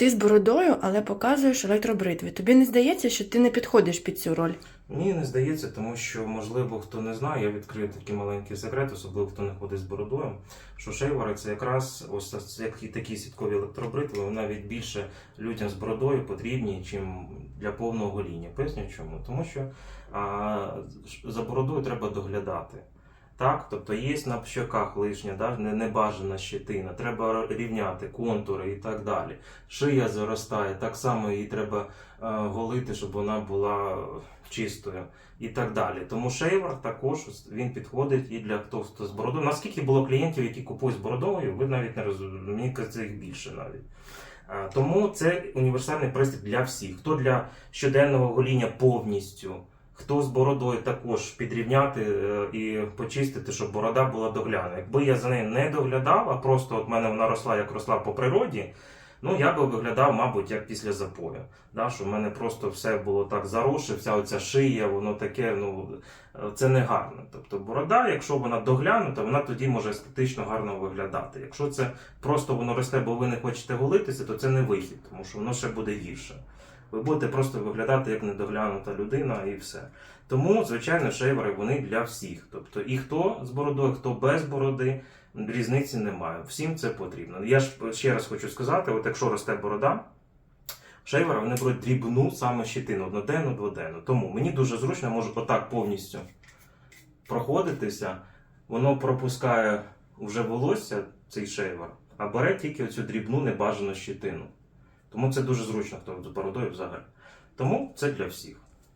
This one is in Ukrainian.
Ти з бородою, але показуєш електробритви. Тобі не здається, що ти не підходиш під цю роль? Мені не здається, тому що, можливо, хто не знає, я відкрию такий маленький секрет, особливо хто не ходить з бородою, що шейвери це якраз ось як і такі сіткові електробритви, вони навіть більше людям з бородою потрібні, чим для повного гоління. Поясню чому. Тому що а, за бородою треба доглядати. Так, тобто є на щоках лишня, да, не- небажана щетина, треба рівняти контури і так далі. Шия заростає, так само її треба е, голити, щоб вона була чистою і так далі. Тому шейвер також він підходить і для хто, з бородою. Наскільки було клієнтів, які купують з бородою, ви навіть не розумієте, мені кажеться, їх більше навіть. Е, Тому це універсальний пристрій для всіх. Хто для щоденного гоління повністю, хто з бородою також підрівняти е, і почистити, щоб борода була догляна. Якби я за нею не доглядав, а просто от мене вона росла як росла по природі, ну я би виглядав, мабуть, як після запою. Да, що в мене просто все було так заросше, вся оця шия, воно таке, ну це не гарно. Тобто борода, якщо вона доглянута, вона тоді може естетично гарно виглядати. Якщо це просто воно росте, бо ви не хочете голитися, то це не вихід, тому що воно ще буде гірше. Ви будете просто виглядати як недоглянута людина і все. Тому, звичайно, шейвери вони для всіх. Тобто і хто з бородою, хто без бороди, різниці немає. Всім це потрібно. Я ж ще раз хочу сказати: от якщо росте борода, шейвери вони беруть дрібну саме щитину, одноденну, дводенну. Тому мені дуже зручно, можу отак повністю проходитися, воно пропускає вже волосся, цей шейвер, а бере тільки оцю дрібну небажану щитину. Тому це дуже зручно, хто з бородою взагалі. Тому це для всіх.